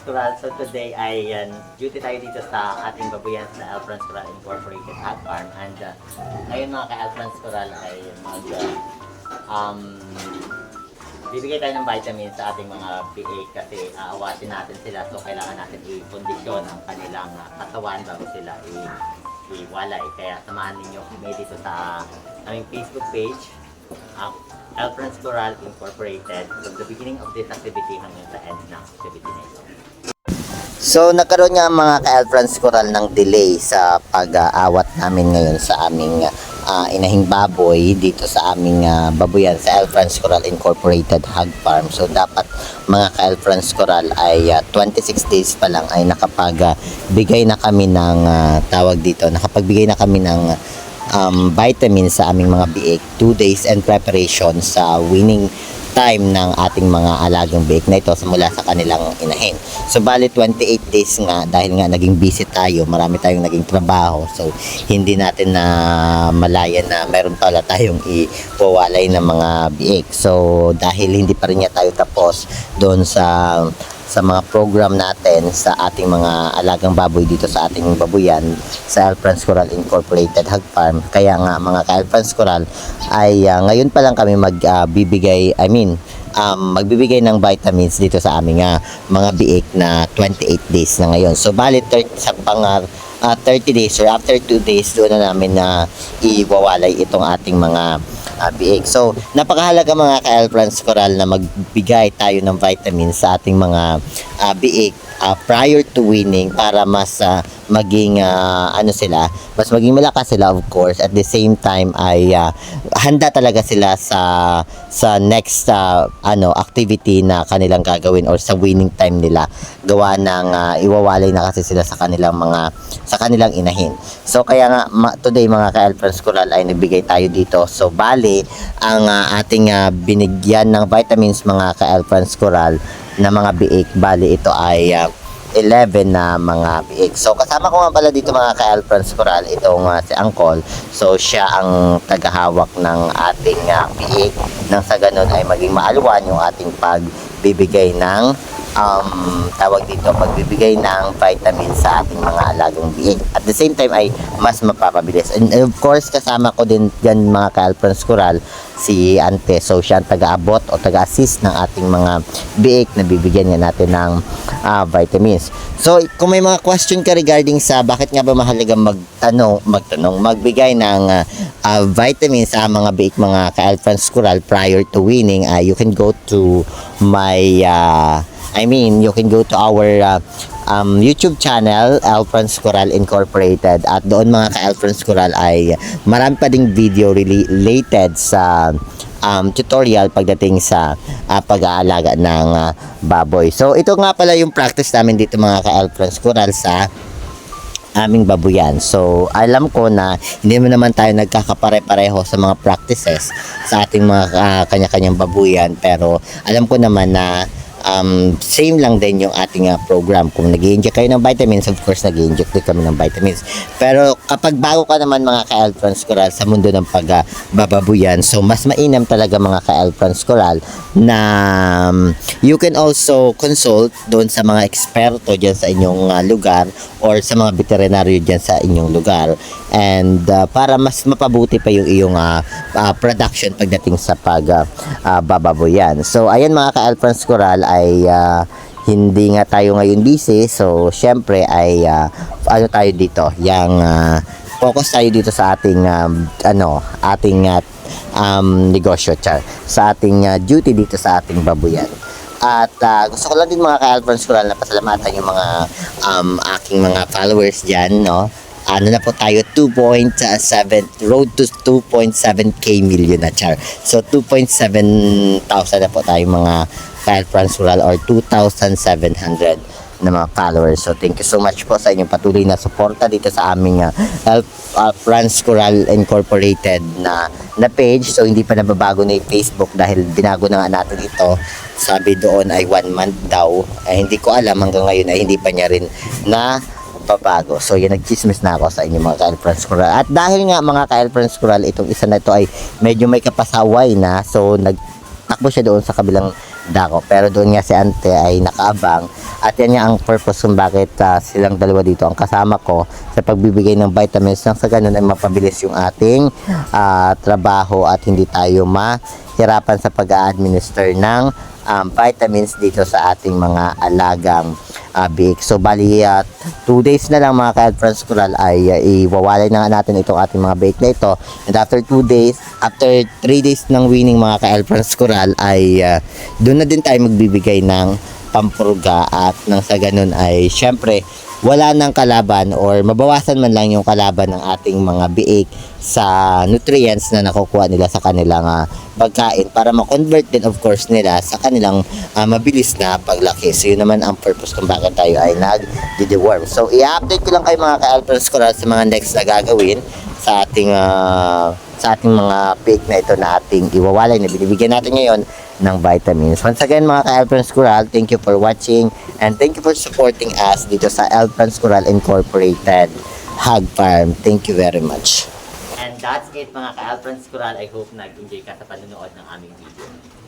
Coral. So today ay yan, duty tayo dito sa ating babuyan sa El France Coral Incorporated Hot Farm. And uh, ngayon mga ka-El France Coral ay mag uh, um, bibigay tayo ng vitamins sa ating mga PA kasi aawatin natin sila so kailangan natin i-kondisyon ang kanilang uh, katawan bago sila i- iwalay. Kaya samahan ninyo kami dito sa aming Facebook page, uh, El France Coral Incorporated from the beginning of this activity hanggang sa end ng activity na ito. So nagkaroon nga mga ka-Elfrance Coral ng delay sa pag-aawat namin ngayon sa aming ah, inahing baboy dito sa aming ah, babuyan sa Elfrance Coral Incorporated Hog Farm. So dapat mga ka-Elfrance Coral ay ah, 26 days pa lang ay nakapagbigay na kami ng ah, tawag dito, nakapagbigay na kami ng um, vitamins sa aming mga biik, 2 days and preparation sa winning time ng ating mga alagang biik na ito mula sa kanilang inahin. So bali 28 days nga dahil nga naging busy tayo, marami tayong naging trabaho. So hindi natin na malaya na meron pala tayong iwawalay ng mga biik. So dahil hindi pa rin nga tayo tapos doon sa sa mga program natin sa ating mga alagang baboy dito sa ating babuyan sa Alfrance Coral Incorporated Hog Farm. Kaya nga mga ka-Alfrance Coral ay ah, ngayon pa lang kami magbibigay, I mean, um, magbibigay ng vitamins dito sa aming ah, mga biik na 28 days na ngayon. So bali 30, sa pang ah, ah, 30 days or after 2 days doon na namin na iwawalay itong ating mga biik. So, napakahalaga mga ka-Elfrance Coral na magbigay tayo ng vitamins sa ating mga ah, ah, prior to winning para mas ah, maging ah, ano sila, mas maging malakas sila of course at the same time ay ah, handa talaga sila sa sa next ah, ano activity na kanilang gagawin or sa winning time nila gawa ng ah, iwawalay na kasi sila sa kanilang mga sa kanilang inahin. So kaya nga ma- today mga ka-Elfrance Coral ay nagbigay tayo dito. So bali ang ah, ating ah, binigyan ng vitamins mga ka-Elfrance Coral na mga biik bali ito ay ah, 11 na mga biik. So kasama ko nga pala dito mga ka-Elfrance Coral itong ah, si Angkol. So siya ang tagahawak ng ating ah, biik nang sa ganun ay maging maalwan yung ating pagbibigay ng um, tawag dito, pagbibigay ng vitamin sa ating mga alagang biik. At the same time ay mas mapapabilis. And of course, kasama ko din dyan mga ka-Alfrance Coral, si Ante. So, siya ang taga-abot o taga-assist ng ating mga biik na bibigyan niya natin ng ah, vitamins. So, kung may mga question ka regarding sa bakit nga ba mahalaga magtanong, magtanong, magbigay ng ah, ah, vitamins sa mga biik mga ka-Alfrance Coral prior to winning, ah, you can go to my ah, I mean, you can go to our uh, um, YouTube channel, Alfrance Coral Incorporated. At doon mga ka-Alfrance Coral ay marami pa ding video related sa um, tutorial pagdating sa uh, pag-aalaga ng uh, baboy. So, ito nga pala yung practice namin dito mga ka-Alfrance Coral sa aming babuyan. So, alam ko na hindi mo naman tayo nagkakapare-pareho sa mga practices sa ating mga ah, kanya-kanyang babuyan. Pero, alam ko naman na um, same lang din yung ating ah, program. Kung nag inject kayo ng vitamins, of course, nag inject din kami ng vitamins. Pero, kapag bago ka naman mga ka-Elfrance Coral sa mundo ng pagbababuyan, so, mas mainam talaga mga ka-Elfrance Coral na um, you can also consult doon sa mga eksperto dyan sa inyong ah, lugar or sa mga veterinaryo dyan sa inyong lugar and ah, para mas mapabuti pa yung iyong ah, ah, production pagdating sa pag ah, ah, bababoyan. So ayan mga ka-Alphonse Coral ay ah, hindi nga tayo ngayon busy so syempre ay ah, ano tayo dito yung ah, focus tayo dito sa ating um, ano ating ah, um, negosyo char, sa ating ah, duty dito sa ating babuyan. At ah, gusto ko lang din mga ka-Alphonse Coral na pasalamatan yung mga um, aking mga followers dyan, no? Ano na po tayo, 2.7, road to 2.7k million na char. So, 2.7 thousand na po tayo mga ka-Alphonse Coral or 2,700 na mga followers. So, thank you so much po sa inyong patuloy na suporta dito sa aming uh, uh, France Coral Incorporated na, na page. So, hindi pa nababago na yung Facebook dahil binago na nga natin ito. Sabi doon ay one month daw. Eh, hindi ko alam hanggang ngayon ay hindi pa niya rin na babago. So, yan, nagchismis na ako sa inyo mga ka-Elfrance Coral. At dahil nga mga ka-Elfrance Coral, itong isa na ito ay medyo may kapasaway na. So, nag takbo siya doon sa kabilang dako. Pero doon nga si ante ay nakaabang at yan nga ang purpose kung bakit ah, silang dalawa dito ang kasama ko sa pagbibigay ng vitamins nang sa ganun ay mapabilis yung ating ah, trabaho at hindi tayo mahirapan sa pag-administer ng um, vitamins dito sa ating mga alagang uh. So bali 2 days na lang mga ka friends Coral ay uh, iwawalay na natin itong ating mga bake na ito. And after 2 days, after 3 days ng winning mga ka friends Coral ay uh, doon na din tayo magbibigay ng pampurga at nang sa ganun ay syempre wala nang kalaban or mabawasan man lang yung kalaban ng ating mga biik sa nutrients na nakukuha nila sa kanilang ah, pagkain para ma-convert din of course nila sa kanilang ah, mabilis na paglaki. So yun naman ang purpose kung bakit tayo ay nag-deworm. So i-update ko lang kayo mga ka-Alpers Coral sa mga next na gagawin sa ating ah, sa ating mga pick na ito na ating iwawalay na binibigyan natin ngayon ng vitamins. Once again mga ka-Alpers Coral, thank you for watching and thank you for supporting us dito sa Alpers Coral Incorporated Hog Farm. Thank you very much. And that's it mga ka-Alfreds Coral. I hope nag-enjoy ka sa panonood ng aming video.